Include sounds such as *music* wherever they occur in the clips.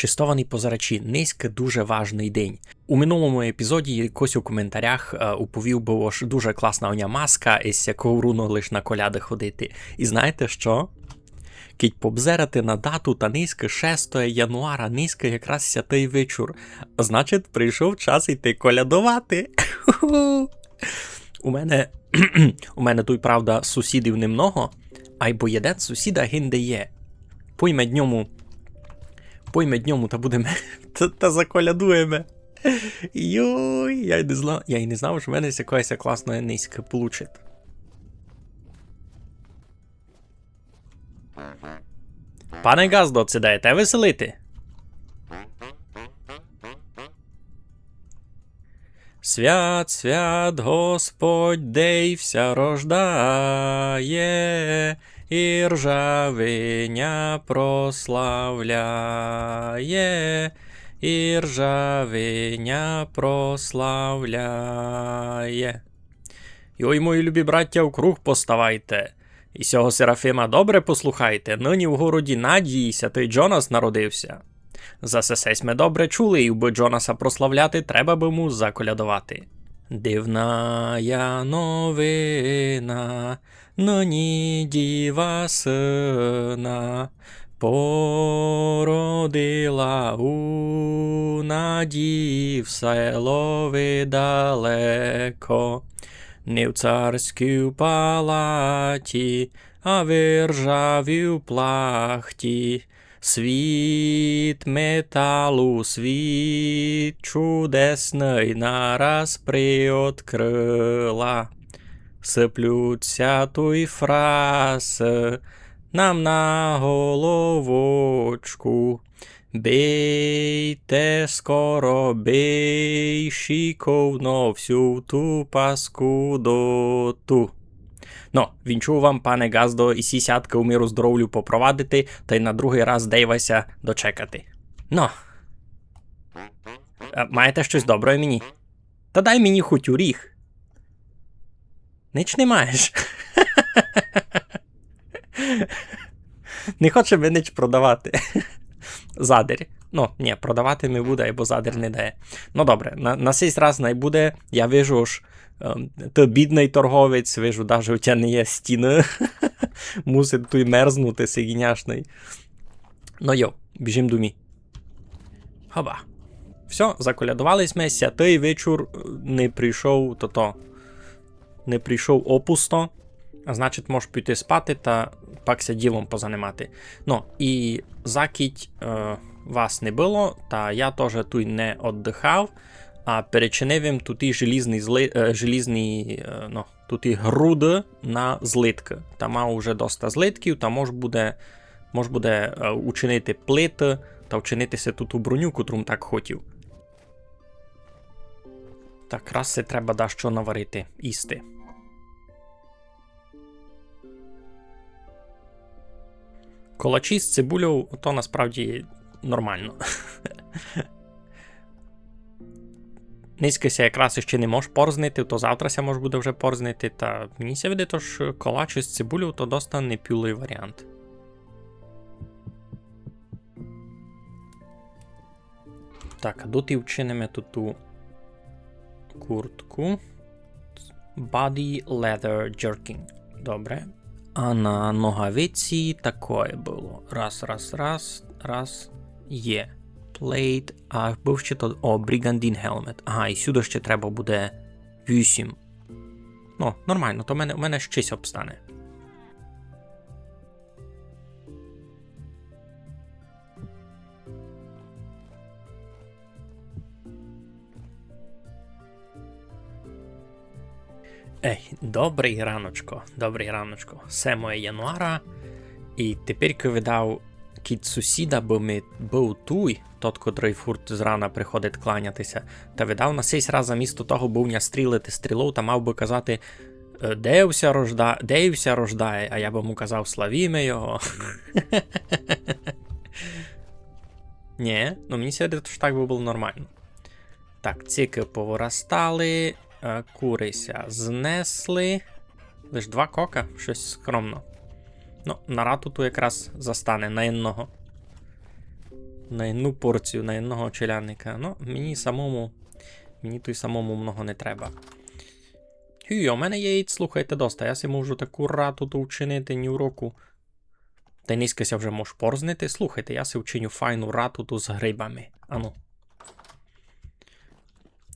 Чистований позирачі, низько дуже важний день. У минулому епізоді якось у коментарях е, уповів було ж дуже класна оня маска, із якого руно лиш на коляди ходити. І знаєте що? Кіть побзерати на дату та низько 6 януара, низько якраз святий вечір. Значить, прийшов час йти колядувати. У мене *clears throat* у мене тут, правда, сусідів немного, а й бо єден сусіда гінде є. Пойме дньому. Пойме дньому та будемо *laughs* та, та заколядуємо. Йой, я й не знав, я й не знав, що в мене з якоїсь класної низьки получить. Пане Газдо, це даєте веселити? Свят, свят, Господь дейвся рождає, і ржавиня прославляє, і ржавиня прославляє. Йой, мої любі браття, в круг поставайте. І сього Серафима добре послухайте, нині в городі Надії святий Джонас народився. За се сесь ми добре чули, і би Джонаса прославляти, треба би му заколядувати. Дивна новина, нині діва сина, породила у надії в далеко. Не в царській палаті, а в ржаві в плахті. Світ металу, світ чудесний нараз приоткрила. Сиплються той фраси нам на головочку. Бейте скоро, бей шиковно всю ту паскудоту. Ну, вінчую вам, пане Газдо, і сісятки у миру здоров'ю попровадити, та й на другий раз дейвася дочекати. Ну. Маєте щось добре мені? Та дай мені хоч уріг. Нич не маєш. Не хоче нич продавати. Задир. Ну, ні, продавати не буде, бо задир не дає. Ну добре, на, цей раз не буде. Я вижу ж, ти бідний торговець, вижу, навіть у тебе не є стіни. Мусить той мерзнути, сигіняшний. Ну йо, біжим до мі. Хаба. Все, заколядувались ми, святий вечір не прийшов то-то. Не прийшов опусто. Значить, можеш піти спати та пакся ділом позанимати. Ну, і закіть е, вас не було, та я теж тут не віддихав, а перечинив їм тут і желізний, зли, е, желізний е, ну, тут і груди на злитки. Та мав вже доста злитків, та мож буде, мож буде е, учинити плити та вчинитися тут у броню, котру так хотів. Так, це треба да що наварити, їсти. Колачі з цибулю, то насправді нормально. *laughs* Низькися якраз ще не можеш порзнити, то завтра може буде вже порзнити. Та мені ся видить, що колач із цибулю то доста непюлий варіант. Так, а тут і вчинимо тут ту куртку. Body Leather Jerking. Добре. А на ногавиці такое було. Раз, раз, раз, раз. Є. Плейт. А був ще то. О, Brigandine Helmet. Ага, і сюди ще треба буде 8. Ну, нормально, то в мене, в мене щось обстане. Ей, добрий раночко, добрий раночко. 7 януара. І тепер видав кіт сусіда, бо ми був туй, тот, котрий фурт зрана приходить кланятися, та видав на сей раз замісто того був ня стрілити стрілу, та мав би казати. Девся рожда... Девся рождає, а я би йому казав славіме його. *laughs* Ні, ну мені сьогодні так би було нормально. Так, ціки повиростали. Е, Курися знесли. Лиш два кока, щось скромно. Ну, на рату тут якраз застане на інного. на одну порцію, на одного челяника. Ну, мені самому. Мені той самому много не треба. Хі, у мене є слухайте доста. Я си можу таку рату то вчинити ні уроку. Та й низькася вже можеш порзнити. Слухайте, я си вчиню файну рату ту з грибами. Ану.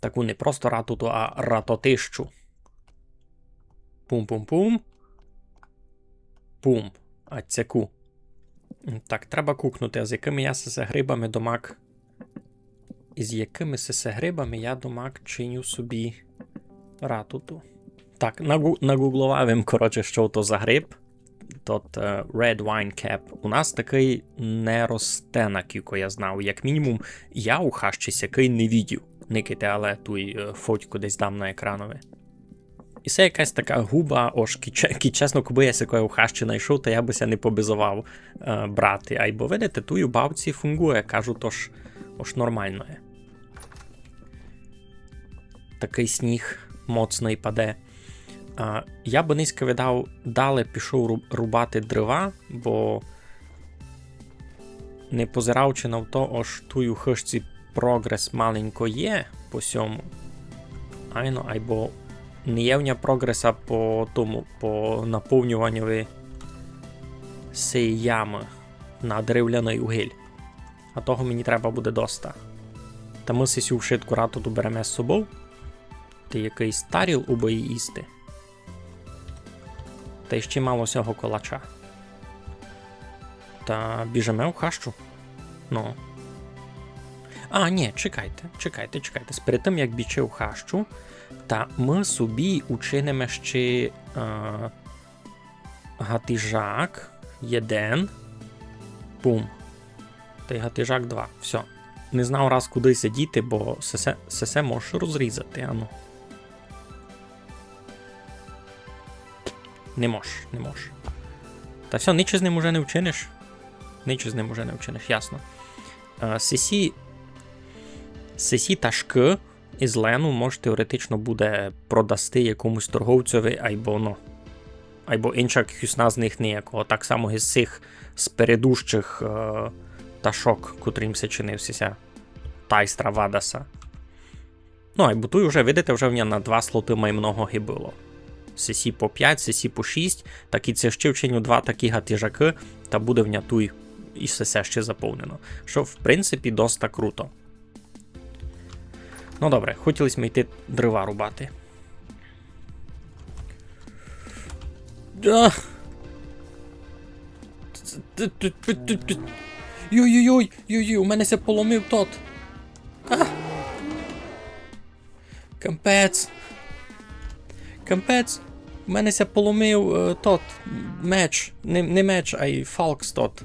Таку не просто ратуту, а ратотищу. Пум-пум-пум. Пум. А цяку. Так, треба кукнути, а з якими я сесе грибами домак. Із якими сесе грибами я домак чиню собі ратуту. Так, нагу- нагуглував, коротше, що то за гриб. Тот е, Red Wine Cap. У нас такий не росте на кіко, я знав. Як мінімум, я у хащись який не відів. Никите, але туй е, фотку десь дам на екранові. І це якась така губа, ож чесно, коби я у хащі знайшов, то я би ся не побизував е, брати. А й бо видите, тую бабці фунгує, кажу, то ж нормально є. Такий сніг моцний паде. А, я би низько видав, далі пішов рубати дрова, бо не позираючи на то, аж тую хижці прогрес маленько є по сьому. Айно, айбо не нього прогреса по тому, по наповнюванню цієї ями на дерев'яний угіль. А того мені треба буде доста. Та ми сесю вшитку рату ту беремо з собою. Ти якийсь таріл у бої їсти. Та й ще мало сього колача. Та біжеме в хащу. Ну. А, ні, чекайте, чекайте, чекайте. Перед тим, як біче в хащу, та ми собі учинимо ще е, гатижак єден. Бум. Та й гатижак 2. Все. Не знав раз куди сидіти, бо сесе, сесе можеш розрізати, ану. Не можеш, не можеш. Та все, нічого з ним уже не вчиниш. Нічого з ним уже не вчиниш, ясно. Е, Сесі. Сесі та шк із Лену може теоретично буде продасти якомусь торговцеві, або. Або інша хюсна з них ніякого. Так само із цих спередущих е, ташок, котрим се чинився тайстра Вадаса. Ну, або той вже, видите, вже в нього на два слоти май много було. Сесі по 5, сесі по 6, так і це ще вчиню два такі гатижаки, та буде в нього туй і сесе ще заповнено. Що, в принципі, доста круто. Ну добре, хотілося ми йти дрова рубати. Йой-йой-йой, йой-йой, у мене ся поломив тот. А. Кампець. У мене ся поломив е, тот меч. Не, меч, а й фалкс тот.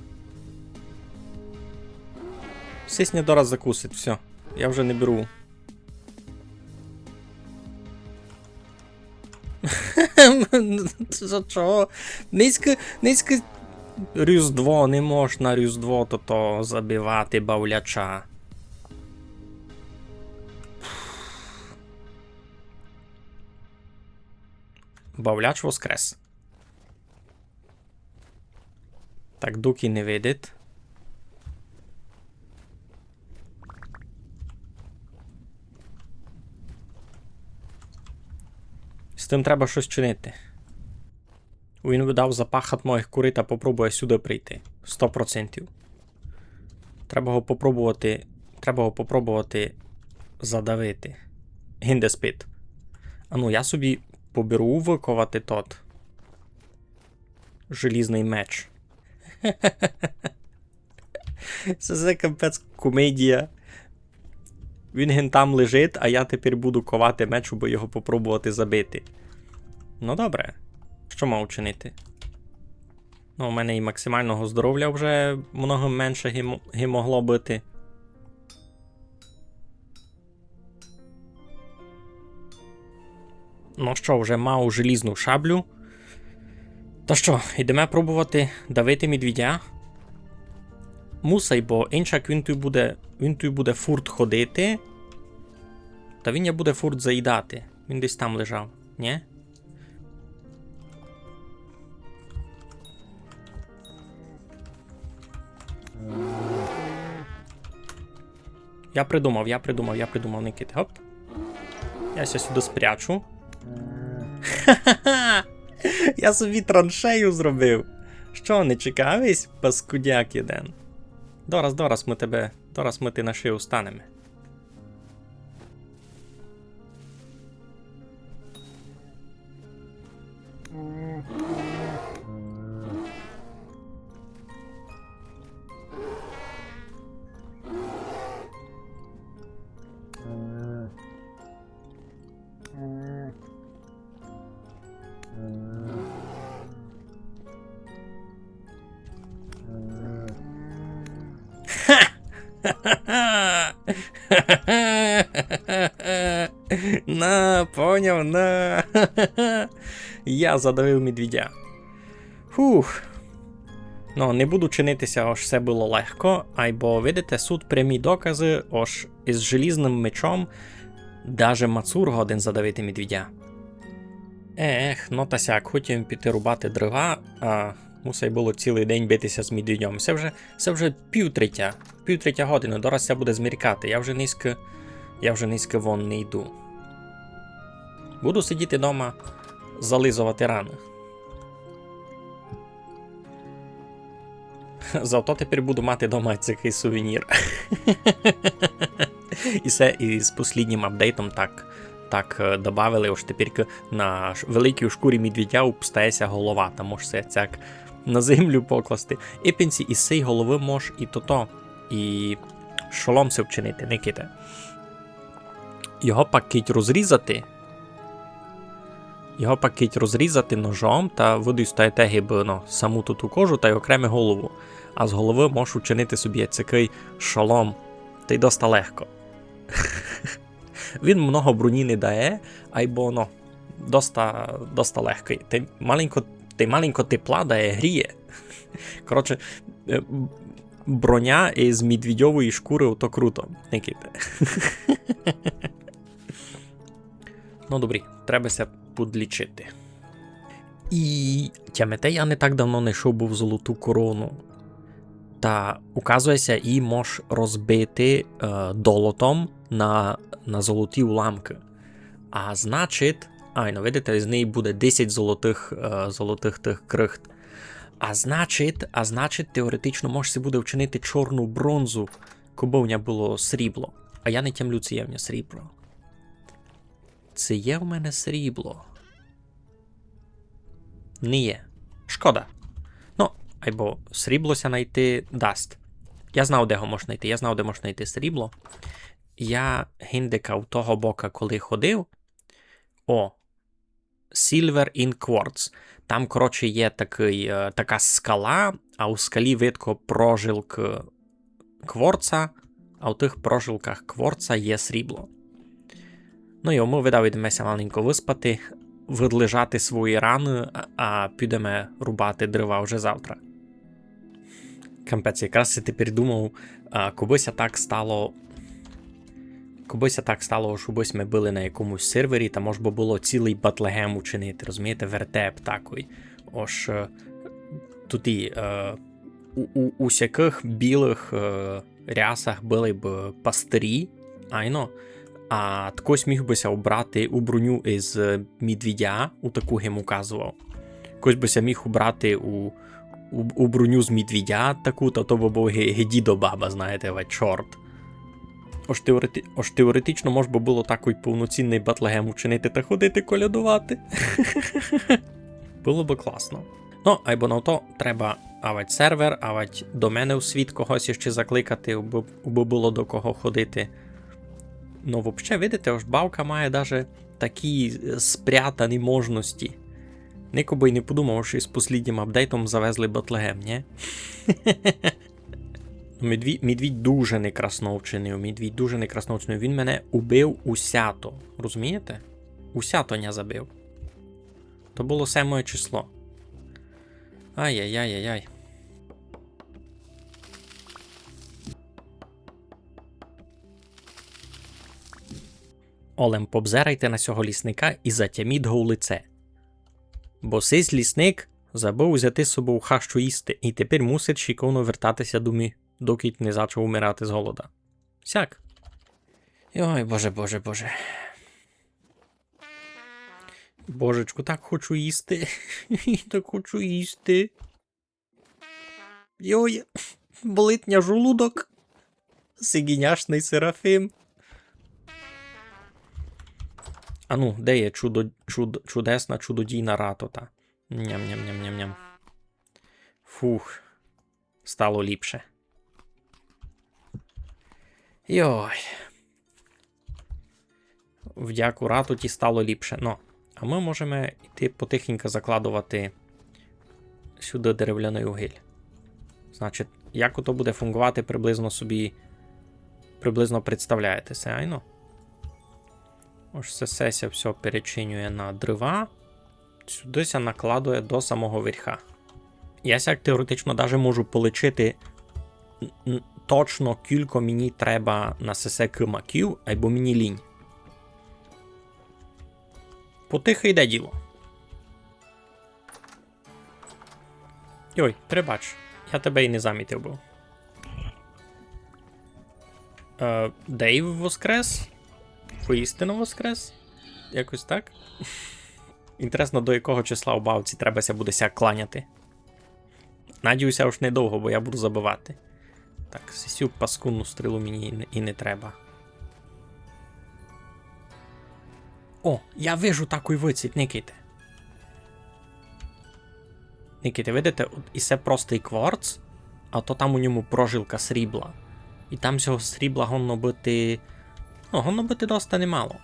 Сисня дораз закусить, все. Я вже не беру. *laughs* За чого? Низько, низько. Різдво, не можна Різдво то то забивати бавляча. Бавляч воскрес. Так, Дукі не видить. Тим треба щось чинити. Він видав запахат моїх курей та попробує сюди прийти. 100%. Треба його попробувати. Треба його попробувати задавити. Гіндеспіт. А ну, я собі поберу виковати тот. Желізний меч. *laughs* Це за капець комедія. Він ген там лежить, а я тепер буду ковати меч, щоб його попробувати забити. Ну добре. Що мав чинити? Ну, у мене і максимального здоров'я вже много менше гемо- гі могло бути. Ну що, вже мав желізну шаблю. Та що, йдемо пробувати давити медвідя? Мусай, бо іншак він тут буде. Він тут буде фурт ходити. Та він я буде фурт заїдати. Він десь там лежав, ні? Я придумав, я придумав, я придумав, Никит. Гоп. Я ся сюди спрячу. Ха-ха-ха! *laughs* Я собі траншею зробив. Що, не чекавись, паскудяк єден? Дораз, дораз ми тебе, дораз ми ти на шию станемо. На, поняв, на. Я задавив медведя. Фух. Ну, не буду чинитися, аж все було легко, айбо, видите, суд прямі докази, ож із желізним мечом даже Мацур годен задавити медведя. Ех, ну та сяк, хотів піти рубати дрова, а мусить було цілий день битися з медведем. Це вже, це вже півтретя, півтретя година, дораз це буде зміркати. Я вже низько, я вже низько вон не йду. Буду сидіти вдома, зализувати рани. Зато тепер буду мати вдома цей сувенір. *laughs* і це і з посліднім апдейтом так, так е, добавили, ось тепер на великій шкурі медведя обстається голова, та можеш це цяк на землю покласти. І пенсі із цієї голови можеш і то-то, і шолом се вчинити, не ките. Його пакить розрізати. Його пакить розрізати ножом та видістаєте гиби ну, саму ту кожу та й окрему голову. А з голови можеш учинити собі цякий шолом. Та й доста легко. *laughs* Він много броні не дає, айбо ну, доста, доста легкий. Ти маленько, ти маленько тепла дає, гріє. Коротше, е, броня із медведьової шкури то круто. Никите. Ну, добрі, требася подлічити. І тямете, я не так давно не йшов був золоту корону. Та указується, і мож розбити е, долотом на, на золоті уламки. А значить, айно, видите, з неї буде 10 золотих, е, золотих тих крихт. А значить, а значить, теоретично може буде вчинити чорну бронзу, кобовня було срібло. А я не тямлю, це є в мене срібло. Це є в мене срібло. Не є. Шкода. Ну, або сріблося знайти дасть. Я знав, де його можна знайти. Я знав, де можна знайти срібло. Я гіндикав того бока, коли ходив. О. Silver in Quartz. Там, коротше, є такий, е, така скала, а у скалі видко прожилк кворца, а у тих прожилках кворца є срібло. Ну ми видав йдемося маленько виспати, відлежати свої рани, а- підемо рубати дерева вже завтра. Кампець, якраз я тепер думав, а, кобися так стало. Кобися так стало, що ми були на якомусь сервері, та може би було цілий батлегем учинити, розумієте, вертеп такий. Ось е, тут і е, у, у усяких білих е, рясах були б пастирі, айно, а такось міг бися обрати у броню із е, медведя, у таку гем указував. Когось бися міг обрати у, у, у броню з медведя таку, та то би був ге- гедідо баба, знаєте, чорт. Ож, теорети... Ож теоретично може би було такий повноцінний батлегем учинити та ходити колядувати. *laughs* було би класно. Ну, або на то треба авать сервер, авать до мене у світ когось ще закликати, аби було до кого ходити. Ну, взагалі, видите, ось бавка має даже такі е, спрятані можності. Нико й не подумав, що із посліднім апдейтом завезли Батлегем, ні? *laughs* Медвідь, медвідь дуже некрасно вчинив, медвідь дуже некрасно. Він мене убив усято. Розумієте? Усято не забив. То було сьоме число. Ай-яй-яй-яй-яй. Олем, побзерайте на цього лісника і затяміть го в лице. Бо сись лісник забув взяти з собою хащу їсти, і тепер мусить шиковно вертатися до мі, доки не почав умирати з голода. Сяк. Ой, боже, боже, боже. Божечку, так хочу їсти. *laughs* так хочу їсти. Йой, болить жолудок. Сигіняшний Серафим. А ну, де є чудо, чуд, чудесна чудодійна ратота? Ням-ням-ням-ням-ням. Фух. Стало ліпше. Йой. Вдяку ратоті стало ліпше. Ну, а ми можемо йти потихеньку закладувати сюди дерев'яний угіль. Значить, як ото буде фунгувати, приблизно собі. Приблизно представляєтеся, айно? Ось це сеся все перечинює на дрова. Сюдися накладує до самого верха. Я теоретично даже можу н- точно кілько мені треба на сесе кимаків, або мені лінь. Потихе йде діло. Ой, прибач, я тебе і не замітив був. Е, Дейв воскрес? Поістину воскрес? Якось так. Інтересно, до якого числа у бавці требася буде ся кланяти. Надіюся, уж недовго, бо я буду забивати. Так, сисю паскунну стрілу мені і не, треба. О, я вижу такий вицід, Никите. Никите, видите, і це простий кварц, а то там у ньому прожилка срібла. І там цього срібла гонно бити. Ну, гонно бити доста немало.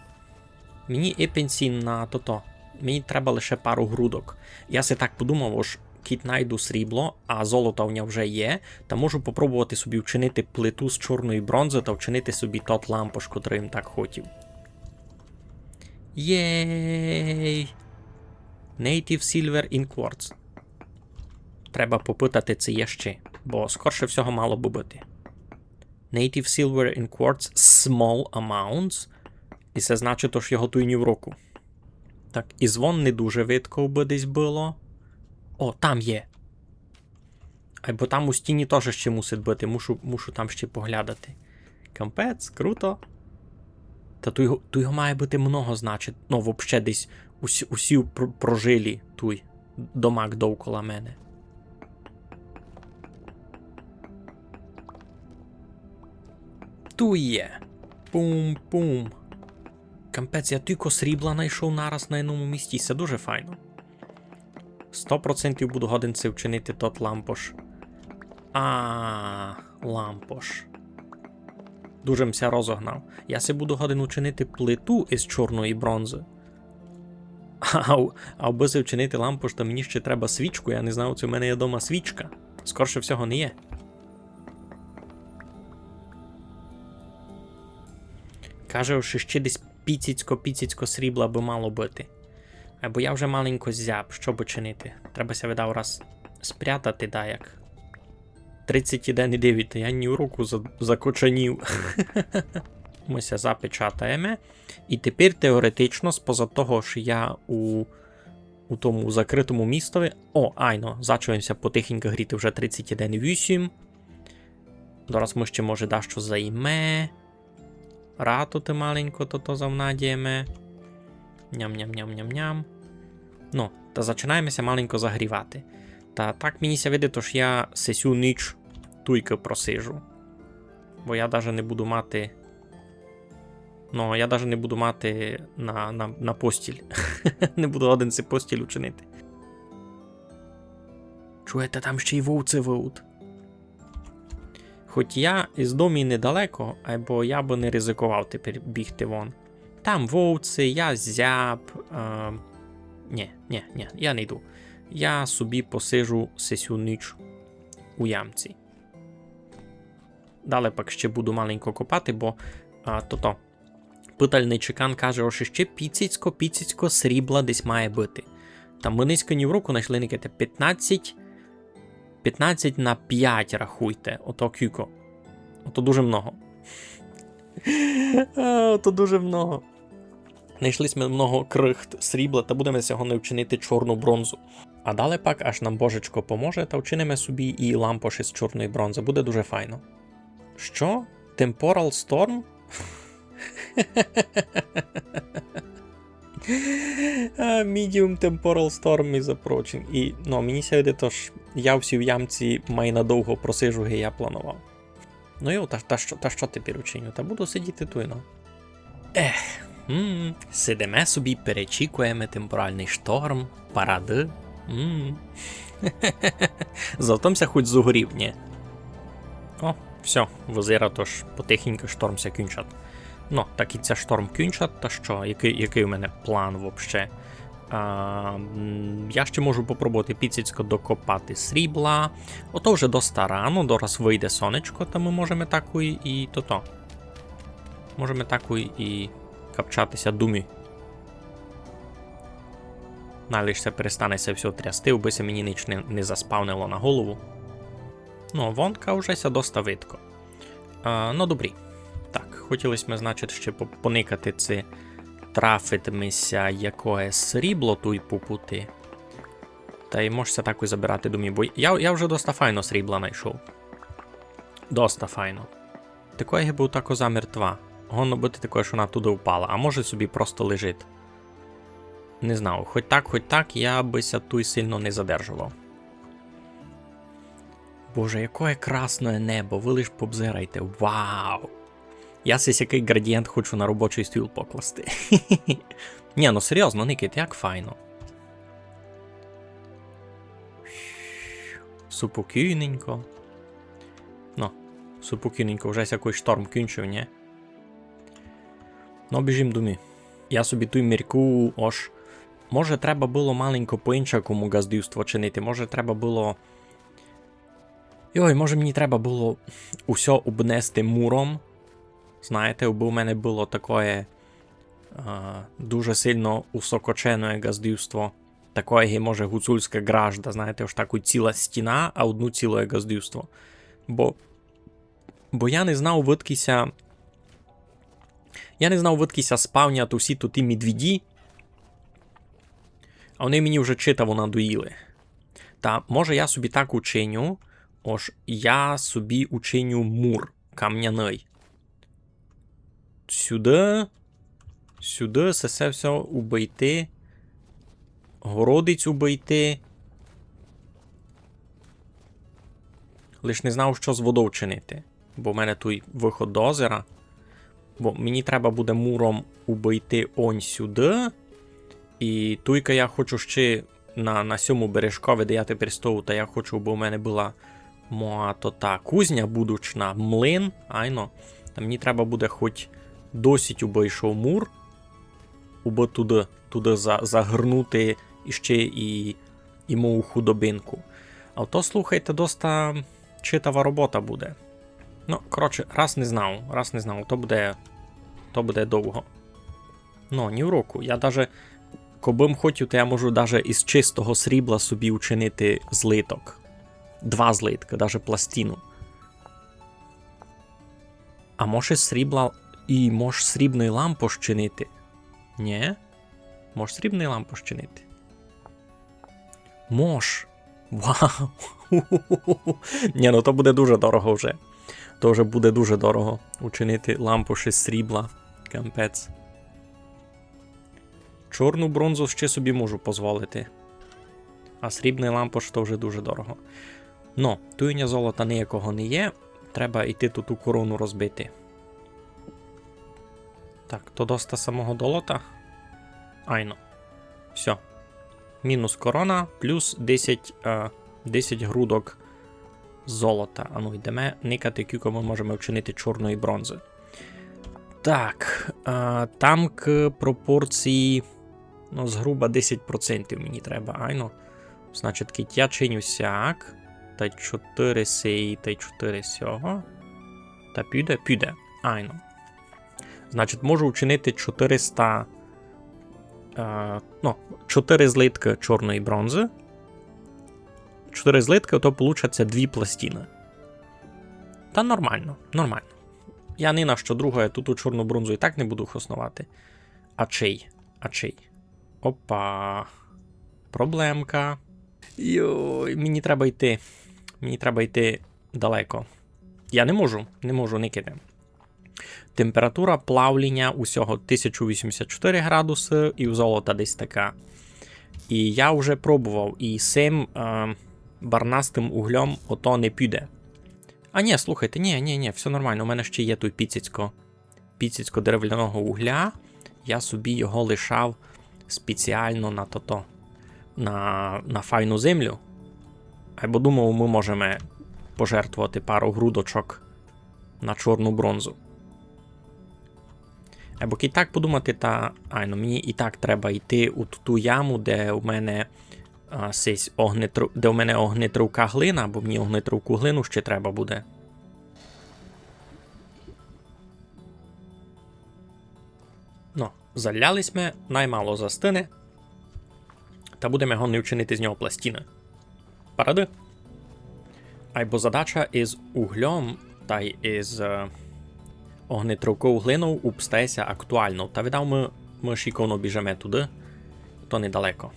Мені і пенсін на то-то. Мені треба лише пару грудок. Я си так подумав, ось кіт найду срібло, а золото в нього вже є, та можу попробувати собі вчинити плиту з чорної бронзи та вчинити собі тот лампош, котрий їм так хотів. Єй! Native Silver in Quartz. Треба попитати це є ще, бо скорше всього мало би бути. Native Silver in Quartz Small Amounts. І це значить, ж його туйні в року. Так, і звон не дуже видко би десь було. О, там є. Або там у стіні теж ще мусить бути, мушу, мушу там ще поглядати. Кампець, круто. Та ту його, ту його має бути много, значить. Ну, взагалі десь усі, усі прожилі туй. Домак довкола мене. Ту є. Пум-пум. Кампець, я тільки срібла знайшов нараз на одному місці. Це дуже файно. 100% буду годен це вчинити тот лампош. А, лампош. Дуже мся розогнав. Я се буду годен учинити плиту із чорної бронзи. А, а аби се вчинити лампош, то мені ще треба свічку. Я не знав, це в мене є дома свічка. Скорше всього не є. Каже, що ще десь піціцько-піціцько срібла би мало бути. Або я вже маленько зяб, що би чинити? Требася видав раз спрятати, да як. 31,9, я ні в руку за- закочанів. *laughs* Ми ся запечатаємо. І тепер теоретично, споза того, що я у, у тому закритому містові. О, айно, зачуємося потихеньку гріти вже 31,8. Зараз ми ще, може, дещо займе. Ратути маленько то то завнадіємо. Ням-ням-ням-ням-ням. Ну, та зачинаємося маленько загрівати. Та так мені ся видить, тож я сесю ніч туйки просижу. Бо я навіть не буду мати. Ну, я навіть не буду мати на, на, на постіль. *laughs* не буду один цей постіль учинити. Чуєте, там ще й вовці виут. Хоч я із дому і недалеко, або я би не ризикував тепер бігти вон. Там вовці, я зяб. Е... Ні, ні, ні, я не йду. Я собі посижу сесю ніч у ямці. Далі пак ще буду маленько копати, бо а, то-то. Питальний чекан каже, що ще піціцько, піціцько срібла десь має бути. Там ми низько ні в руку знайшли никите 15. 15 на 5 рахуйте. Ото кюко. Ото дуже много. *laughs* Ото дуже много. Знайшли ми много крихт срібла та будемо сьогодні вчинити чорну бронзу. А далі пак, аж нам божечко поможе, та вчинимо собі і лампоші з чорної бронзи. Буде дуже файно. Що? Temporal Storm? *laughs* Medium Temporal Storm is approaching. І ну, мені сьогодні тож я всі в ямці май надовго просижу, ге я планував. Ну йо, та, та, що, та що тепер учиню? Та буду сидіти туйно. Ех, м сидиме собі, перечікуємо темпоральний шторм, паради. м *laughs* Завтомся хоч зугорів, ні. О, все, возира тож потихеньку штормся кінчат. Ну, так і це шторм кінчат, та що, який, який у мене план взагалі? А, я ще можу попробувати піцицько докопати срібла. Ото вже доста рано, дораз вийде сонечко, то ми можемо таку і то-то. Можемо таку і капчатися думі. Налишся перестанеться все трясти, убися мені ніч не, не заспавнило на голову. Ну, вонка вже ся доста видко. А, ну, добрі. Так, хотілося ми, значить, ще поникати це трафитимеся якогось срібло туй попути. Та й можеться так і забирати думі, бо я, я вже доста файно срібла знайшов. Доста файно. Такої був та коза мертва. Гонно бути такою, що вона туди впала, а може собі просто лежить. Не знав, хоч так, хоч так, я бися туй сильно не задержував. Боже, яке красне небо, ви лиш побзирайте. Вау! Я сись який градієнт хочу на робочий стіл покласти. *laughs* Ні, ну серйозно, Никит, як файно. Супокійненько. Ну, супокійненько, вже якийсь шторм кінчив, ні? Ну, біжим думі. Я собі ту мірку ож. Може, треба було маленько по-іншакому газдівство чинити, може, треба було. Йой, може мені треба було усе обнести муром. Знаєте, бо у мене було таке а, дуже сильно усокочене газдівство. Таке, може, гуцульська гражда, знаєте, ось таку ціла стіна, а одну ціле газдівство. Бо, бо я не знав видкися. Я не знав видкися спавнят усі тут ті медвіді. А вони мені вже читаво надоїли. Та може я собі так учиню, ож я собі учиню мур кам'яний. Сюди. Сюди це все все убийти. Городиць убийти. Лиш не знав, що з водою чинити. Бо в мене тут виход до озера. Бо мені треба буде муром убийти он сюди. І туйка я хочу ще на на сьому я тепер стою, та я хочу, бо в мене була моа то та кузня будучна, млин, айно. Та мені треба буде хоч досить обійшов мур, уби туди, туди за, загорнути іще і, і мою худобинку. А то, слухайте, доста читава робота буде. Ну, коротше, раз не знав, раз не знав, то буде, то буде довго. Ну, ні в року. Я даже, кобим хотів, то я можу даже із чистого срібла собі учинити злиток. Два злитка, даже пластину. А може срібла і можеш срібний лампу чинити? Ні? Можеш срібний лампу чинити? Мож. Вау. *laughs* Ні, ну то буде дуже дорого вже. То вже буде дуже дорого учинити лампу ще з срібла. Кампець. Чорну бронзу ще собі можу дозволити. А срібний лампош то вже дуже дорого. Ну, туйня золота ніякого не є. Треба йти тут у корону розбити. Так, то доста самого долота. Айно. Все. Мінус корона, плюс 10 е, 10 грудок золота. А ну, йдемо никати, кілько ми можемо вчинити чорної бронзи. Так. Е, там к пропорції. Ну, з груба 10% мені треба. Айно. Значить, кить я чиню сяк. Та 4 сей, та 4 сього. Та піде, піде. Айно. Значить, можу вчинити 400. Е, ну, 4 злитки чорної бронзи. 4 злитки, то получаться 2 пластини. Та нормально, нормально. Я ні на що друге, тут у чорну бронзу і так не буду хоснувати. А чий? А чий? Опа. Проблемка. Йой, мені треба йти. Мені треба йти далеко. Я не можу, не можу, не киде. Температура плавлення усього 1084 градуси, і золота десь така. І я вже пробував, і цим е, барнастим углем ото не піде. А ні, слухайте, ні, ні, ні, все нормально. У мене ще є той піціцько, піціцько дерев'яного угля. Я собі його лишав спеціально на то-то, на, на файну землю. Або думав, ми можемо пожертвувати пару грудочок на чорну бронзу. Або і так подумати, та ай, ну мені і так треба йти у ту яму, де у мене а, сись огнетру, де у мене огнетрука глина, бо мені огнетруку глину ще треба буде. Ну, залялись ми, наймало застине. Та будемо його не вчинити з нього пластини. Паради. Айбо задача із углем та й із е, огнетруковою глиною упстається актуально. Та видав ми, ми шиковно біжимо туди, то недалеко.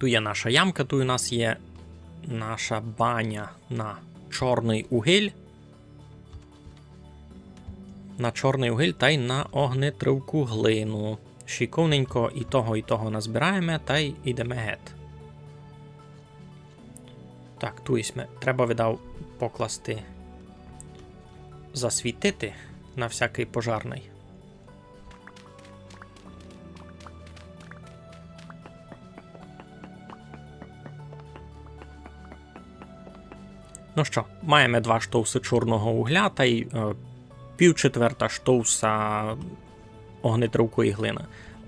Тут є наша ямка, тут у нас є наша баня на чорний угіль. На чорний угіль та й на огнетривку глину. Шиковненько і того, і того назбираємо, та й ідемо геть. Так, ту ісме. Треба видав покласти. Засвітити на всякий пожарний. Ну що, маємо два штовси чорного угля та й е, півчетверта штовса огнетривкої глини.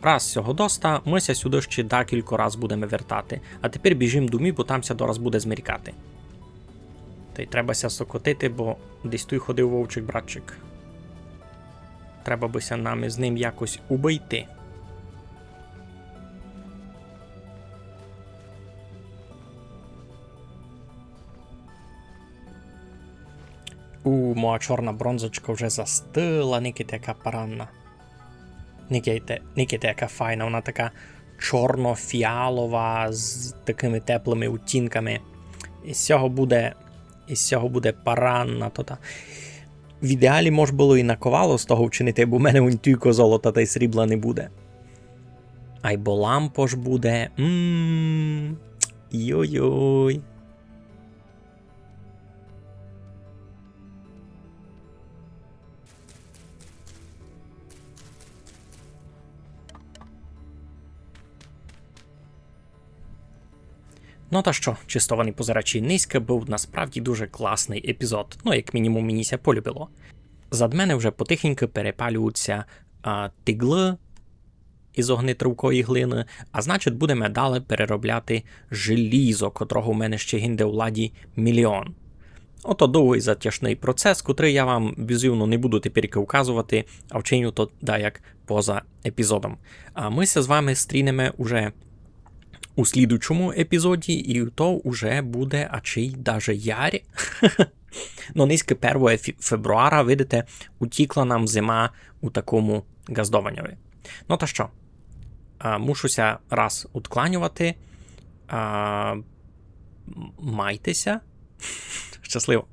Раз цього доста, ми ся сюди ще декілька раз будемо вертати. А тепер біжимо до мі, бо там ся дораз буде змеркати. Та й треба ся сокотити, бо десь тут ходив вовчик братчик. Треба бися нам з ним якось убийти. У, моя чорна бронзочка вже застила, никите яка паранна. Никайте, никайте, яка файна, вона така чорно-фіалова з такими теплими утінками. Із цього буде. Із цього буде паранна. То. В ідеалі мож було і наковало з того вчинити, бо в мене тільки золота та й срібла не буде. Айбо лампо ж буде. Ммм. Йой-йой. Ну та що, чистований позирачі низька був насправді дуже класний епізод, ну як мінімум мініся полюбило. Зад мене вже потихеньку перепалюються а, тигли із огнетривкої глини, а значить, будемо далі переробляти желізо, котрого у мене ще гінде у ладі мільйон. Ото довгий затяжний процес, котрий я вам бюзивно не буду тепер указувати, а вчиню то да як поза епізодом. А ми з вами стрінемо уже у слідучому епізоді, і то уже буде а чий даже ярь. *laughs* Ну, низьке 1 февруара, видите, утікла нам зима у такому газдованньові. Ну та що? Мушуся раз уткланювати. Майтеся. *laughs* Щасливо.